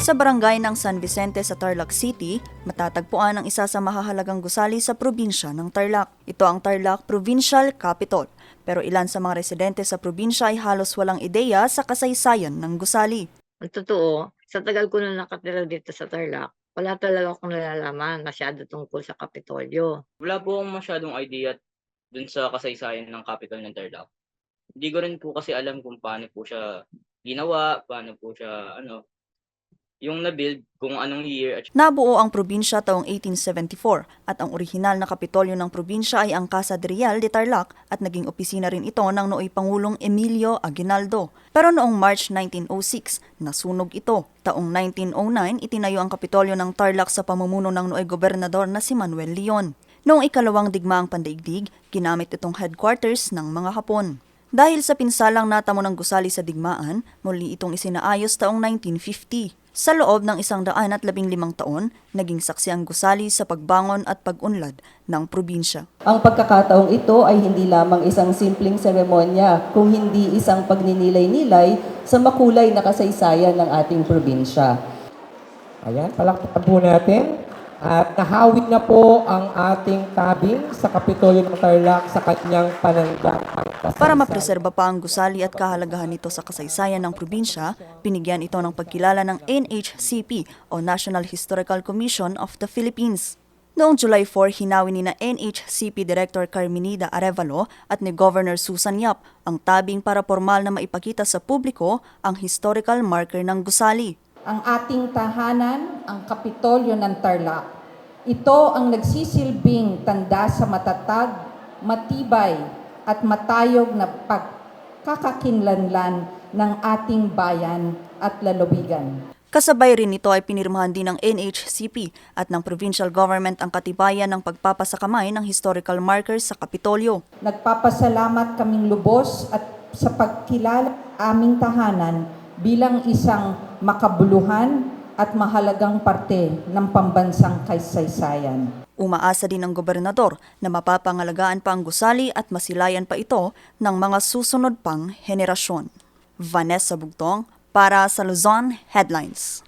Sa barangay ng San Vicente sa Tarlac City, matatagpuan ang isa sa mahahalagang gusali sa probinsya ng Tarlac. Ito ang Tarlac Provincial Capital. Pero ilan sa mga residente sa probinsya ay halos walang ideya sa kasaysayan ng gusali. Ang totoo, sa tagal ko na nakatira dito sa Tarlac, wala talaga akong nalalaman masyado tungkol sa Kapitolyo. Wala po akong masyadong idea dun sa kasaysayan ng capital ng Tarlac. Hindi ko rin po kasi alam kung paano po siya ginawa, paano po siya, ano, yung na-build, kung anong year, Nabuo ang probinsya taong 1874 at ang orihinal na kapitolyo ng probinsya ay ang Casa de Real de Tarlac at naging opisina rin ito ng nooy Pangulong Emilio Aguinaldo. Pero noong March 1906, nasunog ito. Taong 1909, itinayo ang kapitolyo ng Tarlac sa pamumuno ng nooy gobernador na si Manuel Leon. Noong ikalawang digmaang pandaigdig, ginamit itong headquarters ng mga Hapon. Dahil sa pinsalang natamo ng gusali sa digmaan, muli itong isinaayos taong 1950. Sa loob ng isang daan at labing limang taon, naging saksi ang gusali sa pagbangon at pag-unlad ng probinsya. Ang pagkakataong ito ay hindi lamang isang simpleng seremonya, kung hindi isang pagninilay-nilay sa makulay na kasaysayan ng ating probinsya. Ayan, palakpakan po natin. At nahawi na po ang ating tabing sa Kapitolyo ng Tarlac sa kanyang panandang Para mapreserba pa ang gusali at kahalagahan nito sa kasaysayan ng probinsya, binigyan ito ng pagkilala ng NHCP o National Historical Commission of the Philippines. Noong July 4, hinawi ni na NHCP Director Carmenida Arevalo at ni Governor Susan Yap ang tabing para formal na maipakita sa publiko ang historical marker ng gusali. Ang ating tahanan, ang Kapitolyo ng Tarlac. Ito ang nagsisilbing tanda sa matatag, matibay at matayog na pagkakakinlanlan ng ating bayan at lalawigan. Kasabay rin nito ay pinirmahan din ng NHCP at ng provincial government ang katibayan ng pagpapasakamay ng historical markers sa Kapitolyo. Nagpapasalamat kaming lubos at sa pagkilala aming tahanan bilang isang makabuluhan at mahalagang parte ng pambansang kaysaysayan. Umaasa din ang gobernador na mapapangalagaan pa ang gusali at masilayan pa ito ng mga susunod pang henerasyon. Vanessa Bugtong para sa Luzon Headlines.